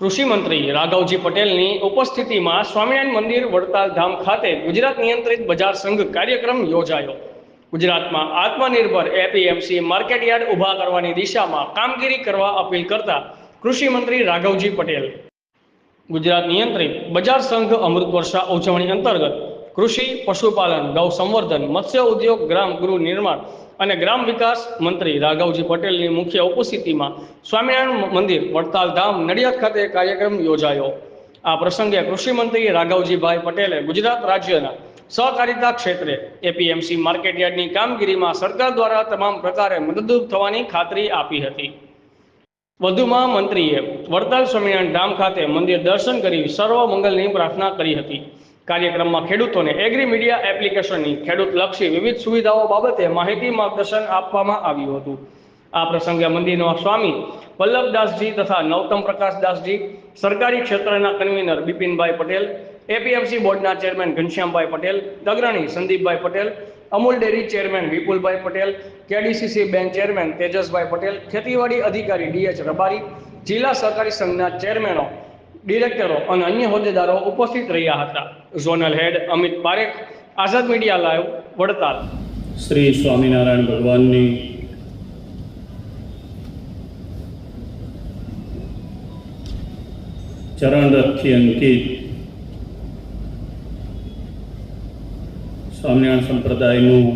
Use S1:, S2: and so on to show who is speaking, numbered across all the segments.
S1: કૃષિ મંત્રી રાઘવજી પટેલની ઉપસ્થિતિમાં સ્વામિનારાયણ મંદિર વડતાલ ધામ ખાતે ગુજરાત નિયંત્રિત બજાર સંઘ કાર્યક્રમ યોજાયો. ગુજરાતમાં આત્મનિર્ભર એપીએમસી માર્કેટયાર્ડ ઊભા કરવાની દિશામાં કામગીરી કરવા અપીલ કરતા કૃષિ મંત્રી રાઘવજી પટેલ. ગુજરાત નિયંત્રિત બજાર સંઘ અમૃત વર્ષા ઉજવણી અંતર્ગત કૃષિ, પશુપાલન, ગૌ સંવર્ધન, મત્સ્ય ઉદ્યોગ, ગ્રામ ગૃહ નિર્માણ અને ગ્રામ વિકાસ મંત્રી રાઘવજી પટેલની મુખ્ય ઉપસ્થિતિમાં સ્વામિનારાયણ મંદિર, વડતાલ ધામ, નડિયાદ ખાતે કાર્યક્રમ યોજાયો. આ પ્રસંગે કૃષિ મંત્રી રાઘવજીભાઈ પટેલે ગુજરાત રાજ્યના સહકારિતા ક્ષેત્રે એપીએમસી માર્કેટયાર્ડની કામગીરીમાં સરકાર દ્વારા તમામ પ્રકારે મદદરૂપ થવાની ખાતરી આપી હતી. વધુમાં મંત્રીએ વડતાલ સ્વામિનારાયણ ધામ ખાતે મંદિર દર્શન કરી સર્વ મંગલની પ્રાર્થના કરી હતી. કાર્યક્રમમાં ખેડૂતોને એગ્રી મીડિયા એપ્લિકેશનની ખેડૂતલક્ષી વિવિધ સુવિધાઓ બાબતે માહિતી માર્ગદર્શન આપવામાં આવ્યું હતું. આ પ્રસંગે મંદિરના સ્વામી વલ્લભદાસજી તથા નવતમ પ્રકાશદાસજી, સરકારી ક્ષેત્રના કન્વીનર બિપિનભાઈ પટેલ એપીએમસી બોર્ડના ચેરમેન ઘનશ્યામભાઈ પટેલ, અગ્રણી Sandipbhai Patel, Amul dairy chairman Vipulbhai Patel, KDCC bank chairman Tejasbhai Patel, ખેતીવાડી અધિકારી ડીએચ રબારી, જિલ્લા સહકારી સંઘના ચેરમેનો ડિરેક્ટરો અને અન્ય હોદ્દેદારો ઉપસ્થિત રહ્યા હતા. Zonal head Amit Parekh, Azad media live Vadtal.
S2: Shri Swaminarayan ભગવાનની ચરણ રથથી અંકિત સ્વામિનારાયણ સંપ્રદાયનું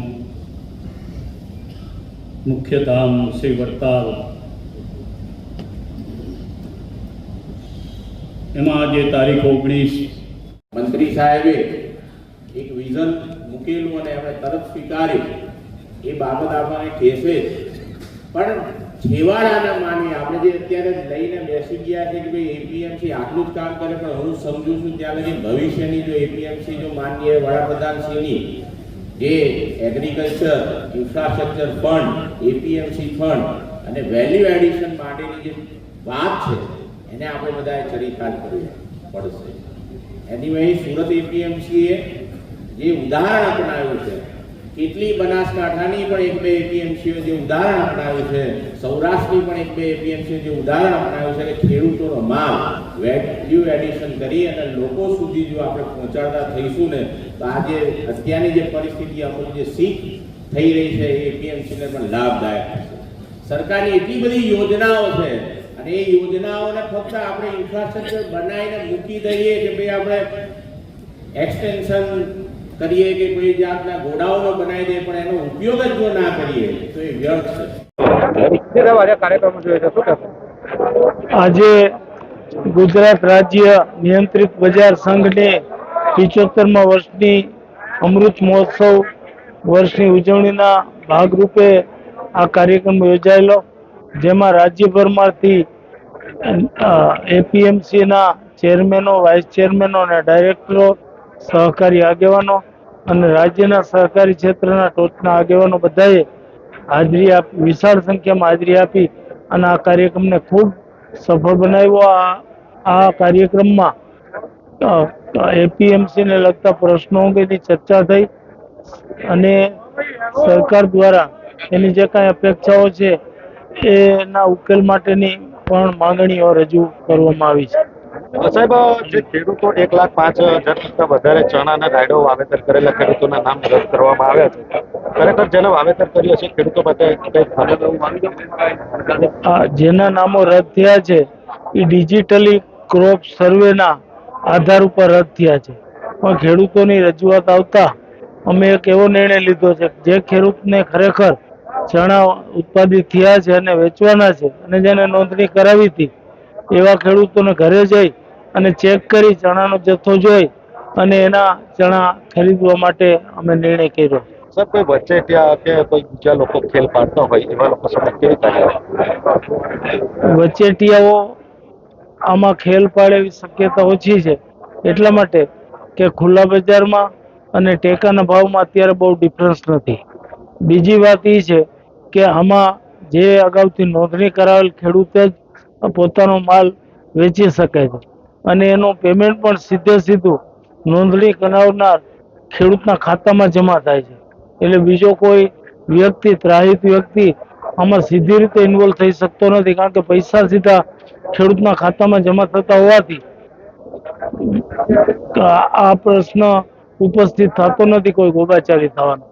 S2: મુખ્ય ધામ શ્રી વડતાલ એમાં આજે તારીખ ઓગણીસ.
S3: મંત્રી સાહેબે એક વિઝન મૂકેલું અને એમણે તરત સ્વીકાર્યું. એ બાબત આપણને કહેશે પણ છેવાડાના માની આપણે જે અત્યારે લઈને બેસી ગયા છે કે ભાઈ એપીએમસી આટલું જ કામ કરે પણ હું સમજુ છું ત્યાં લગી ભવિષ્યની જો એપીએમસી જો માનનીય વડાપ્રધાનશ્રીની જે agriculture infrastructure fund APMC fund અને વેલ્યુ એડિશન માટેની જે વાત છે એને આપણે બધાએ ચરીખાલ કરવી પડશે. એની વહી સુરત એપીએમસીએ જે ઉદાહરણ અપનાવ્યું છે, કેટલી બનાસકાંઠાની પણ એક બે એપીએમસીઓ જે ઉદાહરણ અપનાવ્યું છે, સૌરાષ્ટ્રની પણ એક બે એપીએમસીઓ જે ઉદાહરણ અપનાવ્યું છે કે ખેડૂતોનો માલ વેલ્યુ એડિશન કરી અને લોકો સુધી જો આપણે પહોંચાડતા થઈશું ને, તો આજે અત્યારની જે પરિસ્થિતિ અમુક જે શીખ થઈ રહી છે એ એપીએમસીને પણ લાભદાયક થશે. સરકારની એટલી બધી યોજનાઓ છે અને એ યોજનાઓને ફક્ત આપણે ઇન્ફ્રાસ્ટ્રક્ચર બનાવીને મૂકી દઈએ કે ભાઈ આપણે એક્સટેન્શન કરીએ કે કોઈ જાતના ગોડાઉનો બનાવી દઈએ, પણ એનો ઉપયોગ જ જો ના કરીએ, તો એ વ્યર્થ છે.
S4: આજે ગુજરાત રાજ્ય નિયંત્રિત બજાર સંઘને પિચોતેરમા વર્ષની અમૃત મહોત્સવ વર્ષની ઉજવણીના ભાગરૂપે આ કાર્યક્રમ યોજાયેલો. જેમાં રાજ્યભરમાંથી એપીએમસીના ચેરમેનો, વાઇસ ચેરમેનો અને ડાયરેક્ટરો, સહકારી આગેવાનો અને રાજ્યના સહકારી ક્ષેત્રના ટોચના આગેવાનો બધાએ હાજરી આપી, વિશાળ સંખ્યામાં હાજરી આપી અને આ કાર્યક્રમને ખૂબ સફળ બનાવ્યો. આ આ કાર્યક્રમમાં એપીએમસીને લગતા પ્રશ્નો અંગેની ચર્ચા થઈ અને સરકાર દ્વારા એની જે કાંઈ અપેક્ષાઓ છે એના ઉકેલ માટેની પણ માંગણીઓ રજૂ કરવામાં આવી છે.
S5: સાહેબ જે ખેડૂતો એક લાખ પાંચ હજાર કરતા વધારે ચણાના રાયડો વાવેતર કરેલા ખેડૂતોના નામ રદ કરવામાં આવ્યા છે. ખરેખર જેને વાવેતર કર્યું છે ખેડૂતો માટે કઈ ફરજ એવું આવી
S4: જેના નામો રદ થયા છે એ ડિજિટલી ક્રોપ સર્વેના આધાર ઉપર રદ થયા છે. પણ ખેડૂતોની રજૂઆત આવતા અમે એક એવો નિર્ણય લીધો છે જે ખેડૂતને ખરેખર ચણા ઉત્પાદિત થયા છે અને વેચવાના છે. અને જેને નોંધણી કરાવી હતી એવા ખેડૂતોને ઘરે જઈ અને ચેક કરી ચણાનો જથ્થો જોઈ અને એના ચણા ખરીદવા માટે અમે નિર્ણય કર્યો.
S5: સર કોઈ વચ્ચે ત્યાં કે કોઈ બીજા લોકો ખેલ પાડતા હોય એવા લોકો સામે કેવી કાર્યવાહી?
S4: વચેટિયાઓ આમાં ખેલ પાડે એવી શક્યતા ઓછી છે. એટલા માટે કે ખુલ્લા બજારમાં અને ટેકાના ભાવમાં અત્યારે બહુ ડિફરન્સ નથી. બીજી વાત એ છે કે આમાં જે અગાઉથી નોંધણી કરાવેલ ખેડૂતે જ પોતાનો માલ વેચી શકે છે. અને એનું પેમેન્ટ પણ સીધે સીધું નોંધણી કરાવનાર ખેડૂતના ખાતામાં જમા થાય છે. એટલે બીજો કોઈ વ્યક્તિ, ત્રાહિત વ્યક્તિ આમાં સીધી રીતે ઇન્વોલ્વ થઈ શકતો નથી, કારણ કે પૈસા સીધા ખેડૂતના ખાતામાં જમા થતા હોવાથી આ પ્રશ્ન ઉપસ્થિત થતો નથી, કોઈ ગોબાચારી થવાનો.